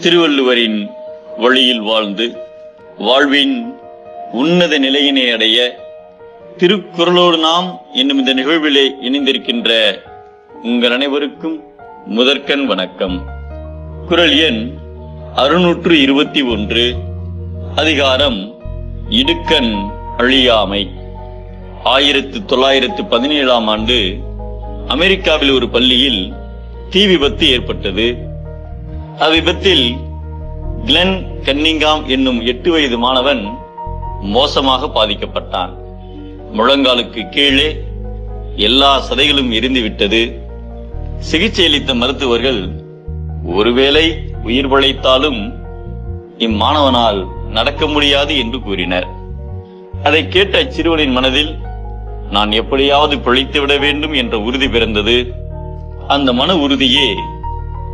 திருவள்ளுவரின் வழியில் வாழ்ந்து வாழ்வின் உன்னத நிலையினை அடைய திருக்குறளோடு நாம் என்னும் இந்த நிகழ்விலே இணைந்திருக்கின்ற உங்கள் அனைவருக்கும் முதற்கண் வணக்கம். குரல் எண் அறுநூற்று இருபத்தி ஒன்று அதிகாரம் இடுக்கண் அழியாமை. ஆயிரத்து தொள்ளாயிரத்து பதினேழாம் ஆண்டு அமெரிக்காவில் ஒரு பள்ளியில் தீ விபத்து ஏற்பட்டது. அவ்விபத்தில் கிளென் கன்னிங்காம் என்னும் எட்டு வயது மாணவன் மோசமாக பாதிக்கப்பட்டான். முழங்காலுக்கு கீழே எல்லா சதைகளும் எரிந்து விட்டது. சிகிச்சை அளித்த மருத்துவர்கள் ஒருவேளை உயிர் பிழைத்தாலும் இம்மாணவனால் நடக்க முடியாது என்று கூறினர். அதை கேட்ட அச்சிறுவனின் மனதில் நான் எப்படியாவது பிழைத்து விட வேண்டும் என்ற உறுதி பிறந்தது. அந்த மன உறுதியே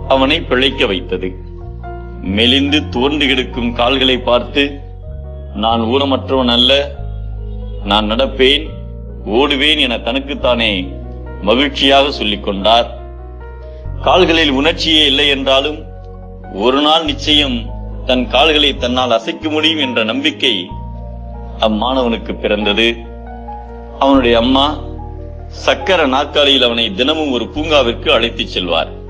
அவனை பிழைக்க வைத்தது. மெலிந்து துவண்டு கிடக்கும் கால்களை பார்த்து நான் ஊனமற்றவன் அல்ல நான் நடப்பேன் ஓடுவேன் என தனக்குத்தானே மகிழ்ச்சியாக சொல்லிக் கொண்டார். கால்களில் உணர்ச்சியே இல்லை என்றாலும் ஒரு நாள் நிச்சயம் தன் கால்களை தன்னால் அசைக்க முடியும் என்ற நம்பிக்கை அம்மாணவனுக்கு பிறந்தது. அவனுடைய அம்மா சக்கர நாற்காலியில் அவனை தினமும் ஒரு பூங்காவிற்கு அழைத்துச் செல்வார்.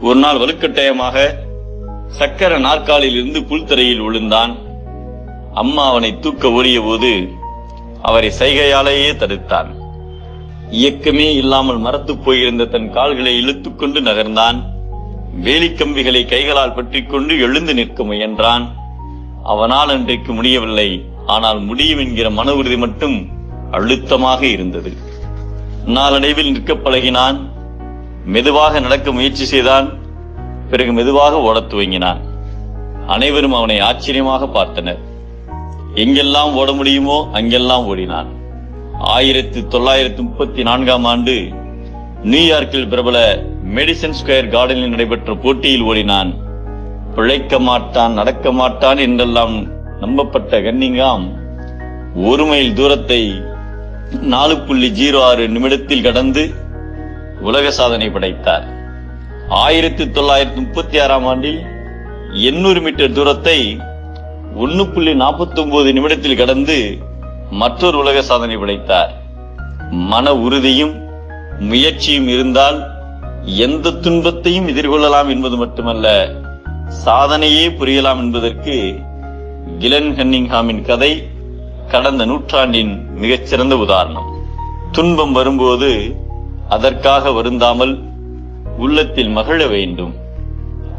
ஒரு நாள் வலுக்கட்டாயமாக சக்கர நாற்காலியில் இருந்து புல்தரையில் விழுந்தான். அம்மா அவனை தூக்க ஓடிய போது அவரை சைகையாலேயே தடுத்தான். இயக்கமே இல்லாமல் மரத்துப் போயிருந்த தன் கால்களை இழுத்துக்கொண்டு நகர்ந்தான். வேலிக்கம்பிகளை கைகளால் பற்றி கொண்டு எழுந்து நிற்க முயன்றான். அவனால் அன்றைக்கு முடியவில்லை. ஆனால் முடியும் என்கிற மன உறுதி மட்டும் அழுத்தமாக இருந்தது. நாளடைவில் நிற்க பழகினான். மெதுவாக நடக்க முயற்சி செய்தான் பிறகு மெதுவாக ஓடத் துவங்கினான். அனைவரும் அவனை ஆச்சரியமாக பார்த்தனர். எங்கெல்லாம் ஓட முடியுமோ அங்கெல்லாம் ஓடினான். ஆயிரத்தி தொள்ளாயிரத்தி முப்பத்தி நான்காம் ஆண்டு நியூயார்க்கில் பிரபல மெடிசன் ஸ்கொயர் கார்டனில் நடைபெற்ற போட்டியில் ஓடினான். பிழைக்க மாட்டான் நடக்க மாட்டான் என்றெல்லாம் நம்பப்பட்ட கன்னிங்காம் ஒரு மைல் தூரத்தை நாலு புள்ளி ஜீரோ ஆறு நிமிடத்தில் கடந்து உலக சாதனை படைத்தார். ஆயிரத்தி தொள்ளாயிரத்தி முப்பத்தி ஆறாம் ஆண்டில் எண்ணூறு மீட்டர் தூரத்தை ஒன்னு புள்ளி நாற்பத்தி ஒன்பது நிமிடத்தில் கடந்து மற்றொரு உலக சாதனை படைத்தார். மன உறுதியும் முயற்சியும் இருந்தால் எந்த துன்பத்தையும் எதிர்கொள்ளலாம் என்பது மட்டுமல்ல சாதனையே புரியலாம் என்பதற்கு கிலன் ஹன்னிங்ஹாமின் கதை கடந்த நூற்றாண்டின் மிகச்சிறந்த உதாரணம். துன்பம் வரும்போது அதற்காக வருந்தாமல் உள்ளத்தில் மகிழ வேண்டும்.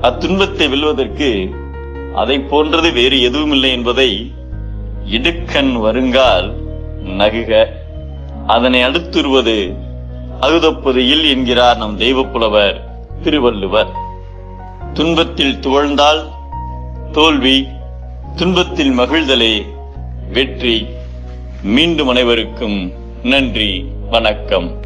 அத்துன்பத்தை வெல்வதற்கு அதை போன்றது வேறு எதுவும் இல்லை என்பதை இடுக்கண் வருங்கால் நகுக அதனை அடுத்துருவது அழுதப்பது இல் என்கிறார் நம் தெய்வப்புலவர் திருவள்ளுவர். துன்பத்தில் துவழ்ந்தால் தோல்வி துன்பத்தில் மகிழ்தலே வெற்றி. மீண்டும் அனைவருக்கும் நன்றி வணக்கம்.